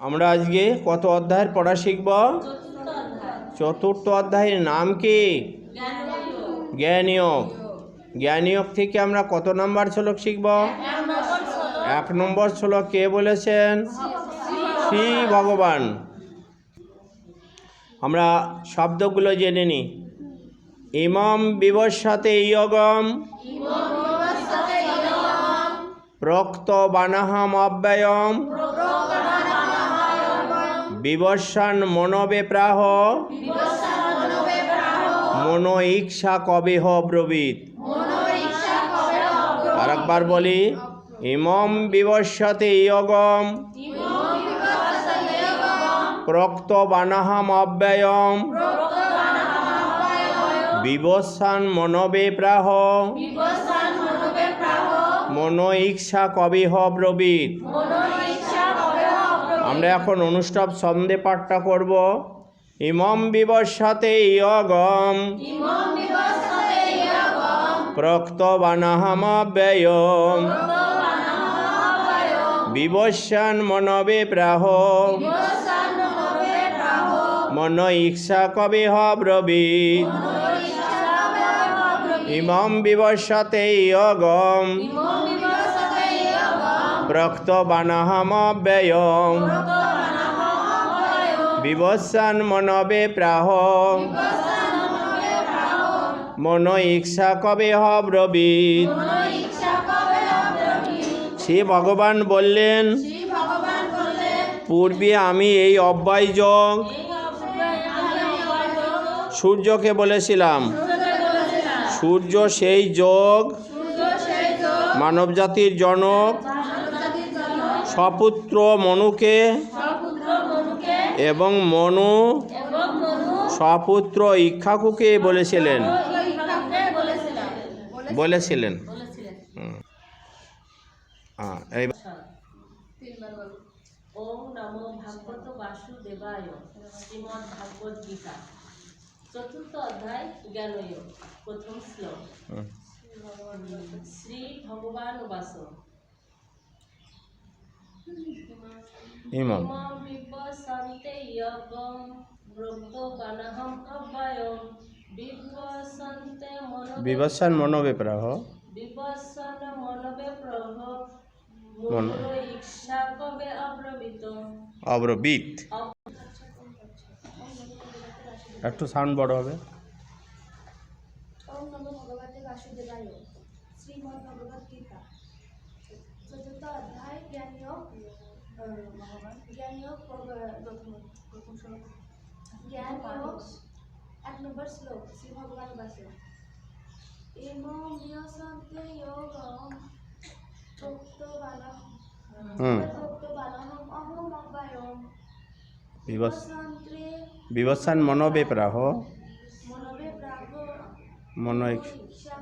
আমরা আজকে কত অধ্যায়ের পড়া শিখব? চতুর্থ অধ্যায়ের নাম কি? জ্ঞানীয় জ্ঞানীয় থেকে আমরা কত নম্বর শ্লোক শিখব? এক নম্বর শ্লোক কে বলেছেন? শ্রী ভগবান। আমরা শব্দগুলো জেনে নিই ইমম বিবস্বাতে ইয়গম। প্রক্ত বানাহাম অব্যয়ম। বিবস্বান মনবে প্রাহ মনো ইচ্ছা কবে হ ব্রবীত আর একবার বলি, ইমম বিবস্বাতে ইয়গম। প্রক্ত বানাহাম অব্যয়ম। বিবস্বান মনবে প্রাহ মনো ইচ্ছা কবি হ ব্রবীত আমরা এখন অনুষ্ঠব ছন্দে পাঠটা করব। ইমম বিবস্বাতে ইয়গম। প্রক্ত বানাহাম ব্যয়ম। বিবস্বান মনবে প্রাহ। মন ইচ্ছা কবি হ ব্রবীত ইমম বিবস্বাতে ইয়গম। প্রক্ত বানাহাম ব্যয়ম বিবস্বান মনবে প্রাহ। মন ইচ্ছা কবে হ ব্রবীত শ্রী ভগবান বললেন, পূর্বে আমি এই অব্যয় যোগ সূর্যকে বলেছিলাম, সূর্য সেই যোগ, মানবজাতির জনক। সপুত্র মনুকে এবং মনু সপুত্র ইক্ষাকুকে বলেছিলেন। বলেছিলেন। হুম। এই- ওম নমো ভাগবত বাসুদেবায় শ্রীমদ্ ভাগবত গীতা। চতুর্থ অধ্যায় জ্ঞানয়োগ প্রথম শ্লোক। শ্রী ভগবান বাস ইমাম ইমাম বিবসন্তে ইয়গম ব্রহ্ম বানাহম অব্যয়ম বিবসন্তে মনোবে প্রাহ বিবসন মনবে প্রভ মন- মন ইচ্ছা কবে অব্রবীত। একটু সাউন্ড বড় হবে। চতুর্থ অধ্যায়। জ্ঞানীয় জ্ঞানীয় প্রথম প্রথম শ্লোক। জ্ঞানীয় এক নম্বর শ্লোক শ্রী ভগবান বাসে ইমম বিয়সন্তে যোগম প্রক্ত বালম হুম। প্রক্ত বালহম অহম অব্যয়ম। বিবস বিবসন্ত্রে বিবস্বান মনোবে প্রাহ মনবে প্রাগ মন ইচ্ছা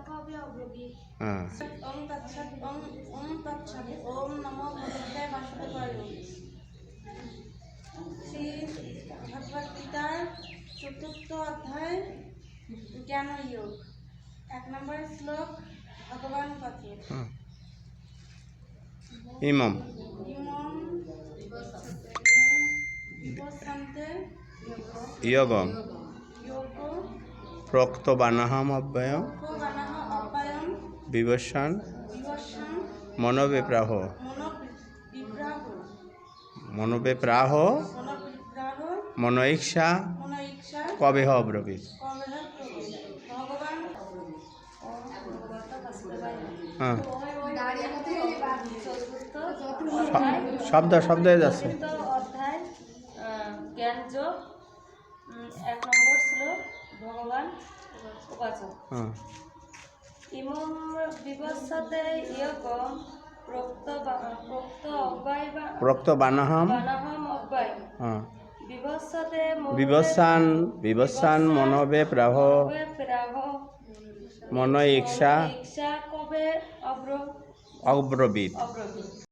অব্রবীত হ্যাঁ। ওম তৎসৎ ওম ওম তৎসৎ ওম নমো ভগবতে বাসুদেবায়। শ্রী ভগবত গীতার চতুর্থ অধ্যায় জ্ঞান যোগ। এক নম্বর শ্লোক ভগবান কথা হুম। ইমাম। ইমম বিবসন্তে ইয়গম। যোগ প্রক্ত বানাহাম মন ইচ্ছা মন ইচ্ছা কবে বাসুদেবায় হ্যাঁ শব্দ শব্দ হয়ে যাচ্ছে। এক নম্বর ভগবান হ্যাঁ। ইমম বিবসতে ইয়কম প্রক্ত প্রক্ত অব্যয় প্রক্ত বানহম। বানহম অব্যয়। হ্যাঁ। বিবসতে বিবসান বিবসান মনবে প্রাহ। প্রাহ। মন ইচ্ছা ইচ্ছা কবে অব্র অব্রবীত। অব্রবীত।